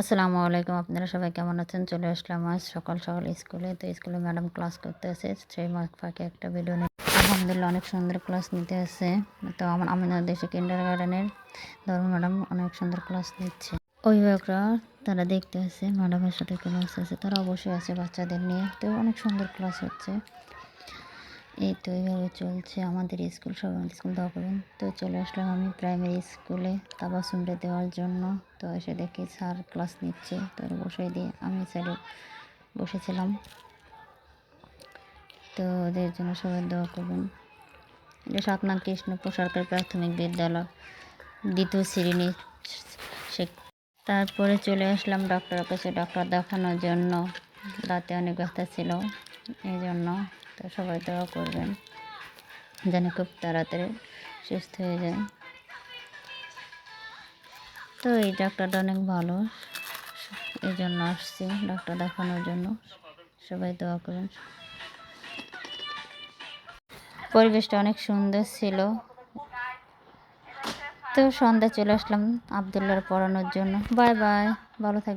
আসসালামু আলাইকুম, আপনারা সবাই কেমন আছেন? চলে আসলাম আজ সকাল সকাল স্কুলে। তো স্কুলে ম্যাডাম ক্লাস করতে আছে, সেই ফাঁকে একটা ভিডিও নিয়ে। আলহামদুলিল্লাহ, অনেক সুন্দর ক্লাস নিতে আছে। তো আমার, আমাদের দেশে কিন্ডার গার্ডেনের ধর্ম ম্যাডাম অনেক সুন্দর ক্লাস নিচ্ছে। অভিভাবকরা, তারা দেখতে আছে, ম্যাডামের সাথে ক্লাস আছে, তারা অবশ্যই আছে বাচ্চাদের নিয়ে। তো অনেক সুন্দর ক্লাস হচ্ছে। এই তো এইভাবে চলছে আমাদের স্কুল সব স্কুল দোয়া করুন। তো চলে আসলাম আমি প্রাইমারি স্কুলে তাবাসুমরে দেওয়ার জন্য। তো এসে দেখি স্যার ক্লাস নিচ্ছে, তো বসে দিয়ে আমি স্যারে বসেছিলাম। তো ওদের জন্য সবাই দোয়া করবেন। এটা সাতনাথ কৃষ্ণপুর সরকারি প্রাথমিক বিদ্যালয়, দ্বিতীয় শ্রেণি তারপরে চলে আসলাম ডক্টরের কাছে ডক্টর দেখানোর জন্য। দাঁতে অনেক ব্যথা ছিল এই জন্য তো সবাই দোয়া করবেন, যেন খুব তাড়াতাড়ি সুস্থ হয়ে যায়। তো এই ডাক্তারটা অনেক ভালো এই জন্য আসছি ডাক্তার দেখানোর জন্য। সবাই দোয়া করুন। পরিবেশটা অনেক সুন্দর ছিল। তো সন্ধ্যা চলে আসলাম আবদুল্লার পড়ানোর জন্য। বাই বাই, ভালো থাকবে